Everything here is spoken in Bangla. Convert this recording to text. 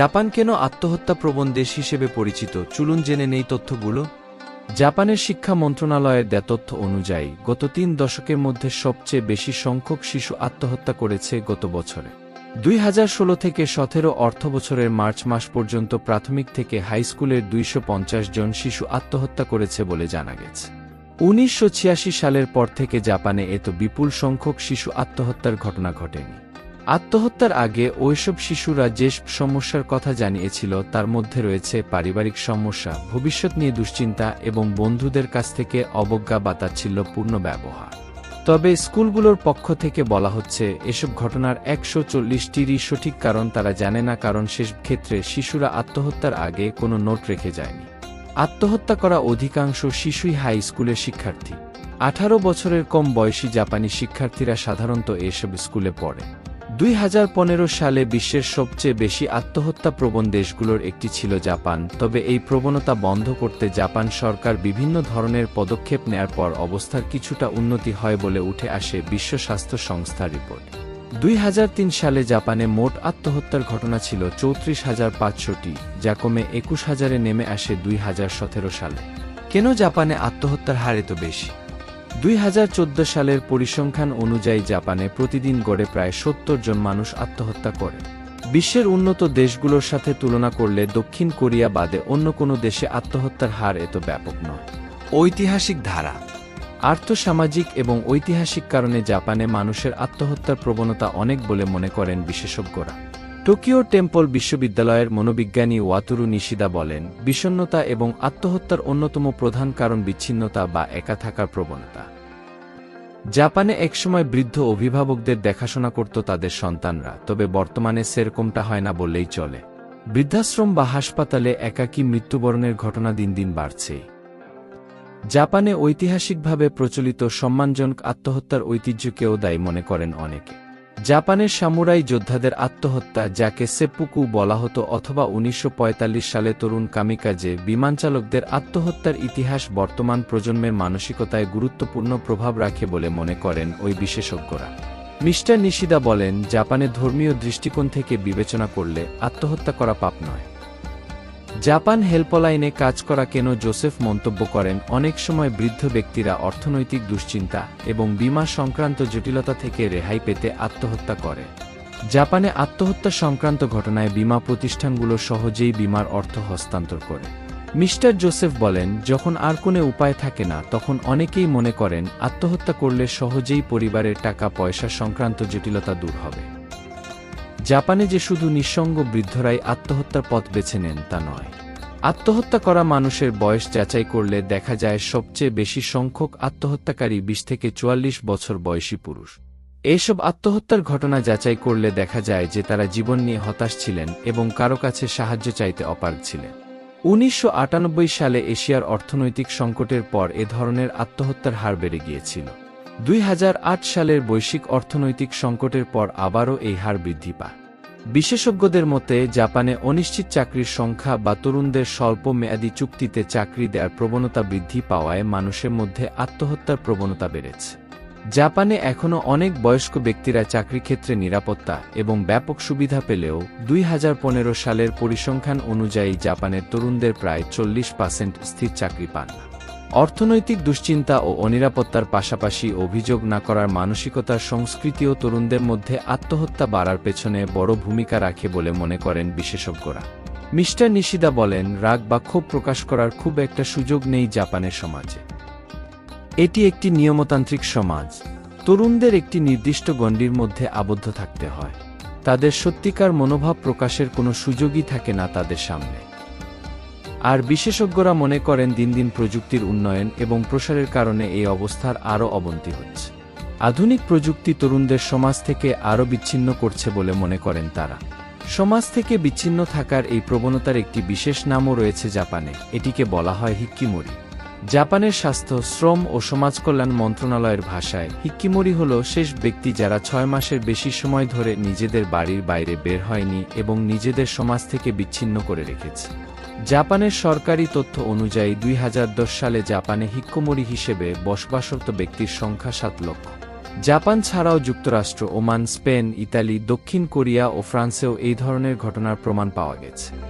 জাপান কেন আত্মহত্যা প্রবণ দেশ হিসেবে পরিচিত? চলুন জেনে নেই তথ্যগুলো। জাপানের শিক্ষা মন্ত্রণালয়ের দেয়া তথ্য অনুযায়ী, গত তিন দশকের মধ্যে সবচেয়ে বেশি সংখ্যক শিশু আত্মহত্যা করেছে গত বছরে। দুই হাজার ষোলো থেকে সতেরো অর্থ বছরের মার্চ মাস পর্যন্ত প্রাথমিক থেকে হাই স্কুলের দুইশো জন শিশু আত্মহত্যা করেছে বলে জানা গেছে। উনিশশো ছিয়াশি সালের পর থেকে জাপানে এত বিপুল সংখ্যক শিশু আত্মহত্যার ঘটনা ঘটেনি। আত্মহত্যার আগে ওইসব শিশুরা যে সমস্যার কথা জানিয়েছিল তার মধ্যে রয়েছে পারিবারিক সমস্যা, ভবিষ্যৎ নিয়ে দুশ্চিন্তা এবং বন্ধুদের কাছ থেকে অবজ্ঞা বা তাচ্ছিল্যপূর্ণ ব্যবহার। তবে স্কুলগুলোর পক্ষ থেকে বলা হচ্ছে, এসব ঘটনার একশো চল্লিশটিরই সঠিক কারণ তারা জানে না কারণ শেষ ক্ষেত্রে শিশুরা আত্মহত্যার আগে কোনো নোট রেখে যায়নি। আত্মহত্যা করা অধিকাংশ শিশুই হাই স্কুলের শিক্ষার্থী। আঠারো বছরের কম বয়সী জাপানি শিক্ষার্থীরা সাধারণত এসব স্কুলে পড়ে। দুই হাজার পনেরো সালে বিশ্বের সবচেয়ে বেশি আত্মহত্যা প্রবণ দেশগুলোর একটি ছিল জাপান, তবে এই প্রবণতা বন্ধ করতে জাপান সরকার বিভিন্ন ধরনের পদক্ষেপ নেয়ার পর অবস্থার কিছুটা উন্নতি হয় বলে উঠে আসে বিশ্ব স্বাস্থ্য সংস্থার রিপোর্ট। দুই হাজার তিন সালে জাপানে মোট আত্মহত্যার ঘটনা ছিল চৌত্রিশ হাজার পাঁচশোটি, যা কমে একুশ হাজারে নেমে আসে দুই হাজার সতেরো সালে। কেন জাপানে আত্মহত্যার হার এত বেশি? দুই হাজার চোদ্দ সালের পরিসংখ্যান অনুযায়ী জাপানে প্রতিদিন গড়ে প্রায় সত্তর জন মানুষ আত্মহত্যা করে। বিশ্বের উন্নত দেশগুলোর সাথে তুলনা করলে দক্ষিণ কোরিয়া বাদে অন্য কোনো দেশে আত্মহত্যার হার এত ব্যাপক নয়। ঐতিহাসিক ধারা। আর্থসামাজিক এবং ঐতিহাসিক কারণে জাপানে মানুষের আত্মহত্যার প্রবণতা অনেক বলে মনে করেন বিশেষজ্ঞরা। টোকিও টেম্পল বিশ্ববিদ্যালয়ের মনোবিজ্ঞানী ওয়াতুরু নিশিদা বলেন বিষণ্নতা এবং আত্মহত্যার অন্যতম প্রধান কারণ বিচ্ছিন্নতা বা একা থাকার প্রবণতা। জাপানে একসময় বৃদ্ধ অভিভাবকদের দেখাশোনা করত তাদের সন্তানরা, তবে বর্তমানে সেরকমটা হয় না বললেই চলে। বৃদ্ধাশ্রম বা হাসপাতালে একাকী মৃত্যুবরণের ঘটনা দিন দিন বাড়ছেই জাপানে ঐতিহাসিকভাবে প্রচলিত সম্মানজনক আত্মহত্যার ঐতিহ্যকেও দায়ী মনে করেন অনেকে। জাপানের সামুরাই যোদ্ধাদের আত্মহত্যা, যাকে সেপ্পুকু বলা হতো অথবা উনিশশো পঁয়তাল্লিশ সালে তরুণ কামিকাজে বিমানচালকদের আত্মহত্যার ইতিহাস বর্তমান প্রজন্মের মানসিকতায় গুরুত্বপূর্ণ প্রভাব রাখে বলে মনে করেন ওই বিশেষজ্ঞরা। মিস্টার নিশিদা বলেন, জাপানে ধর্মীয় দৃষ্টিকোণ থেকে বিবেচনা করলে আত্মহত্যা করা পাপ নয়। জাপান হেল্পলাইনে কাজ করা কেন জোসেফ মন্তব্য করেন, অনেক সময় বৃদ্ধ ব্যক্তিরা অর্থনৈতিক দুশ্চিন্তা এবং বিমা সংক্রান্ত জটিলতা থেকে রেহাই পেতে আত্মহত্যা করে। জাপানে আত্মহত্যা সংক্রান্ত ঘটনায় বিমা প্রতিষ্ঠানগুলো সহজেই বিমার অর্থ হস্তান্তর করে। মিস্টার জোসেফ বলেন, যখন আর কোনো উপায় থাকে না, তখন অনেকেই মনে করেন, আত্মহত্যা করলে সহজেই পরিবারের টাকা পয়সা সংক্রান্ত জটিলতা দূর হবে। জাপানে যে শুধু নিঃসঙ্গ বৃদ্ধরাই আত্মহত্যার পথ বেছে নেন তা নয়। আত্মহত্যা করা মানুষের বয়স যাচাই করলে দেখা যায় সবচেয়ে বেশি সংখ্যক আত্মহত্যাকারী বিশ থেকে চুয়াল্লিশ বছর বয়সী পুরুষ। এইসব আত্মহত্যার ঘটনা যাচাই করলে দেখা যায় যে তারা জীবন নিয়ে হতাশ ছিলেন এবং কারও কাছে সাহায্য চাইতে অপারগ ছিলেন। উনিশশো আটানব্বই সালে এশিয়ার অর্থনৈতিক সংকটের পর এ ধরনের আত্মহত্যার হার বেড়ে গিয়েছিল। দুই হাজার আট সালের বৈশ্বিক অর্থনৈতিক সংকটের পর আবারও এই হার বৃদ্ধি পায়। বিশেষজ্ঞদের মতে, জাপানে অনিশ্চিত চাকরির সংখ্যা বা তরুণদের স্বল্প মেয়াদী চুক্তিতে চাকরি দেওয়ার প্রবণতা বৃদ্ধি পাওয়ায় মানুষের মধ্যে আত্মহত্যার প্রবণতা বেড়েছে। জাপানে এখনও অনেক বয়স্ক ব্যক্তিরা চাকরি ক্ষেত্রে নিরাপত্তা এবং ব্যাপক সুবিধা পেলেও দুই হাজার পনেরো সালের পরিসংখ্যান অনুযায়ী জাপানের তরুণদের প্রায় চল্লিশ পার্সেন্ট স্থির চাকরি পান। না অর্থনৈতিক দুশ্চিন্তা ও অনিরাপত্তার পাশাপাশি অভিযোগ না করার মানসিকতার সংস্কৃতিও তরুণদের মধ্যে আত্মহত্যা বাড়ার পেছনে বড় ভূমিকা রাখে বলে মনে করেন বিশেষজ্ঞরা। মিস্টার নিশিদা বলেন, রাগ বা ক্ষোভ প্রকাশ করার খুব একটা সুযোগ নেই জাপানের সমাজে। এটি একটি নিয়মতান্ত্রিক সমাজ। তরুণদের একটি নির্দিষ্ট গণ্ডির মধ্যে আবদ্ধ থাকতে হয়। তাদের সত্যিকার মনোভাব প্রকাশের কোনো সুযোগই থাকে না তাদের সামনে। আর বিশেষজ্ঞরা মনে করেন দিন দিন প্রযুক্তির উন্নয়ন এবং প্রসারের কারণে এই অবস্থার আরও অবনতি হচ্ছে। আধুনিক প্রযুক্তি তরুণদের সমাজ থেকে আরও বিচ্ছিন্ন করছে বলে মনে করেন তারা। সমাজ থেকে বিচ্ছিন্ন থাকার এই প্রবণতার একটি বিশেষ নামও রয়েছে জাপানে, এটিকে বলা হয় হিক্কিমরি। জাপানের স্বাস্থ্য, শ্রম ও সমাজকল্যাণ মন্ত্রণালয়ের ভাষায় হিক্কিমরি হল শেষ ব্যক্তি যারা ছয় মাসের বেশি সময় ধরে নিজেদের বাড়ির বাইরে বের হয়নি এবং নিজেদের সমাজ থেকে বিচ্ছিন্ন করে রেখেছে। জাপানের সরকারি তথ্য অনুযায়ী দুই হাজার দশ সালে জাপানে হিক্কোমরি হিসেবে বসবাসরত ব্যক্তির সংখ্যা সাত লক্ষ। জাপান ছাড়াও যুক্তরাষ্ট্র, ওমান, স্পেন, ইতালি, দক্ষিণ কোরিয়া ও ফ্রান্সেও এই ধরনের ঘটনার প্রমাণ পাওয়া গেছে।